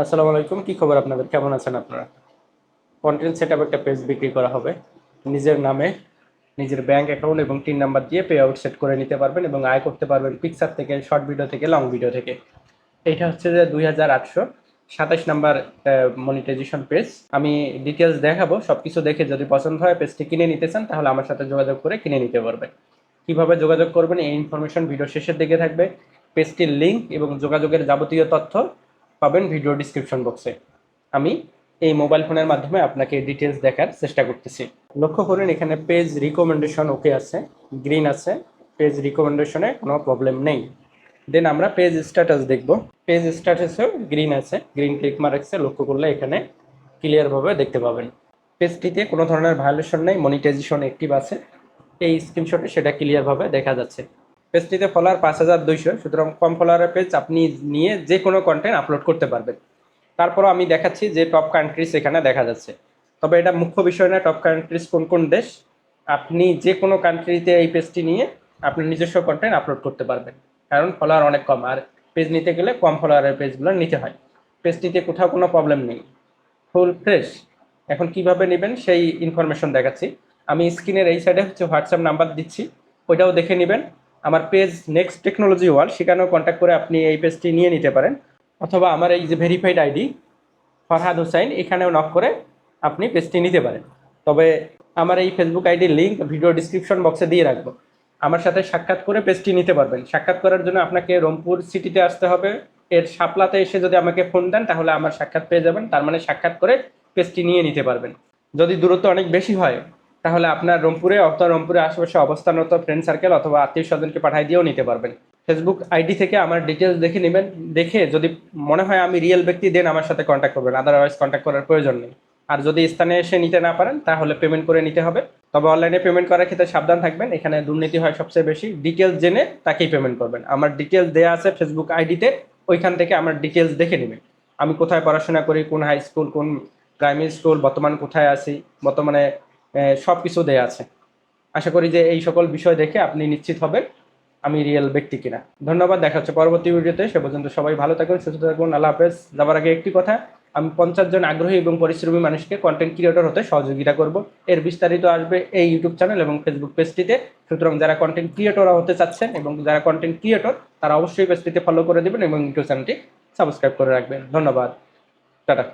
আসসালামু আলাইকুম, কি খবর আপনাদের? কেমন আছেন আপনারা? কন্টেন্ট সেট একটা পেজ বিক্রি করা হবে। নিজের নামে নিজের ব্যাংক অ্যাকাউন্ট এবং তিন নাম্বার দিয়ে পে আউট সেট করে নিতে পারবেন এবং আয় করতে পারবেন পিকচার থেকে শর্ট ভিডিও থেকে লং ভিডিও থেকে। এইটা হচ্ছে যে দুই হাজার আটশো সাতাশ নাম্বার মনিটাইজেশন পেজ আমি ডিটেলস দেখাবো সব কিছু দেখে যদি পছন্দ হয় পেজটি কিনে নিতে চান, তাহলে আমার সাথে যোগাযোগ করে কিনে নিতে পারবেন। কীভাবে যোগাযোগ করবেন, এই ইনফরমেশন ভিডিও শেষের দিকে থাকবে। পেজটির লিঙ্ক এবং যোগাযোগের যাবতীয় তথ্য পাবেন ভিডিও ডিসক্রিপশন বক্সে আমি এই মোবাইল ফোনের মাধ্যমে আপনাকে ডিটেলস দেখার চেষ্টা করতেছি। লক্ষ্য করুন, এখানে পেজ রিকমেন্ডেশন ওকে আছে গ্রিন আছে পেজ রিকমেন্ডেশনে কোনো প্রবলেম নেই। দেন আমরা পেজ স্ট্যাটাস দেখব। পেজ স্ট্যাটাসেও গ্রিন আছে গ্রিন ক্লিক মার্ক আছে, লক্ষ্য করলে এখানে ক্লিয়ারভাবে দেখতে পাবেন। পেজটিতে কোনো ধরনের ভায়োলেশন নেই মনিটাইজেশন অ্যাক্টিভ আছে। এই স্ক্রিনশটে সেটা ক্লিয়ারভাবে দেখা যাচ্ছে। পেজটিতে ফলোয়ার পাঁচ হাজার দুইশো, সুতরাং কম ফলোয়ারের পেজ আপনি নিয়ে যে কোনো কন্টেন্ট আপলোড করতে পারবেন। তারপরও আমি দেখাচ্ছি যে টপ কান্ট্রিজ এখানে দেখা যাচ্ছে। তবে এটা মুখ্য বিষয় না টপ কান্ট্রিজ কোন কোন দেশ, আপনি যে কোনো কান্ট্রিতে এই পেজটি নিয়ে আপনি নিজস্ব কন্টেন্ট আপলোড করতে পারবেন। কারণ ফলোয়ার অনেক কম, আর পেজ নিতে গেলে কম ফলোয়ারের পেজগুলো নিতে হয়। পেজটিতে কোথাও কোনো প্রবলেম নেই। ফুল ফ্রেশ এখন কীভাবে নেবেন সেই ইনফরমেশন দেখাচ্ছি। আমি স্ক্রিনের এই সাইডে হচ্ছে হোয়াটসঅ্যাপ নাম্বার দিচ্ছি। ওইটাও দেখে নেবেন। আমার পেজ নেক্সট টেকনোলজি ওয়ার্ল্ড সেখানেও কন্ট্যাক্ট করে আপনি এই পেজটি নিয়ে নিতে পারেন। অথবা আমার এই যে ভেরিফাইড আইডি ফরহাদ হোসাইন এখানেও নক করে আপনি পেজটি নিতে পারেন। তবে আমার এই ফেসবুক আইডির লিঙ্ক ভিডিও ডিসক্রিপশন বক্সে দিয়ে রাখব। আমার সাথে সাক্ষাৎ করে পেজটি নিতে পারবেন। সাক্ষাৎ করার জন্য আপনাকে রংপুর সিটিতে আসতে হবে। এর শাপলাতে এসে যদি আমাকে ফোন দেন, তাহলে আমার সাক্ষাৎ পেয়ে যাবেন। তার মানে সাক্ষাৎ করে পেজটি নিয়ে নিতে পারবেন। যদি দূরত্ব অনেক বেশি হয় তাহলে আপনার রংপুরে অথবা রংপুরে আশেপাশে অবস্থানরত ফ্রেন্ড সার্কেল অথবা আত্মীয় স্বজনকে পাঠিয়ে দিয়েও নিতে পারবেন। ফেসবুক আইডি থেকে আমার ডিটেলস দেখে নেবেন। দেখে যদি মনে হয় আমি রিয়েল ব্যক্তি দেন আমার সাথে কন্ট্যাক্ট করবেন। আদারওয়াইজ কন্ট্যাক্ট করার প্রয়োজন নেই। আর যদি স্থানে এসে নিতে না পারেন, তাহলে পেমেন্ট করে নিতে হবে। তবে অনলাইনে পেমেন্ট করার ক্ষেত্রে সাবধান থাকবেন। এখানে দুর্নীতি হয় সবচেয়ে বেশি। ডিটেলস জেনে তাকেই পেমেন্ট করবেন। আমার ডিটেলস দেওয়া আছে ফেসবুক আইডিতে ওইখান থেকে আমার ডিটেলস দেখে নেবেন। আমি কোথায় পড়াশোনা করি, কোন হাই স্কুল কোন প্রাইমারি স্কুল বর্তমান কোথায় আছি, বর্তমানে সব কিছু দেয়া আছে। আশা করি যে এই সকল বিষয় দেখে আপনি নিশ্চিত হবেন আমি রিয়েল ব্যক্তি কিনা। ধন্যবাদ, দেখা হচ্ছে পরবর্তী ভিডিওতে। সে পর্যন্ত সবাই ভালো থাকুন, সুস্থ থাকুন, আল্লাহ হাফেজ। যাবার আগে একটি কথা, আমি পঞ্চাশ জন আগ্রহী এবং পরিশ্রমী মানুষকে কন্টেন্ট ক্রিয়েটর হতে সহযোগিতা করব। এর বিস্তারিত আসবে এই ইউটিউব চ্যানেল এবং ফেসবুক পেজটিতে সুতরাং যারা কন্টেন্ট ক্রিয়েটর হতে চাচ্ছেন এবং যারা কন্টেন্ট ক্রিয়েটর তারা অবশ্যই পেজটিতে ফলো করে দেবেন এবং ইউটিউব চ্যানেলটি সাবস্ক্রাইব করে রাখবেন। ধন্যবাদ। টাটা।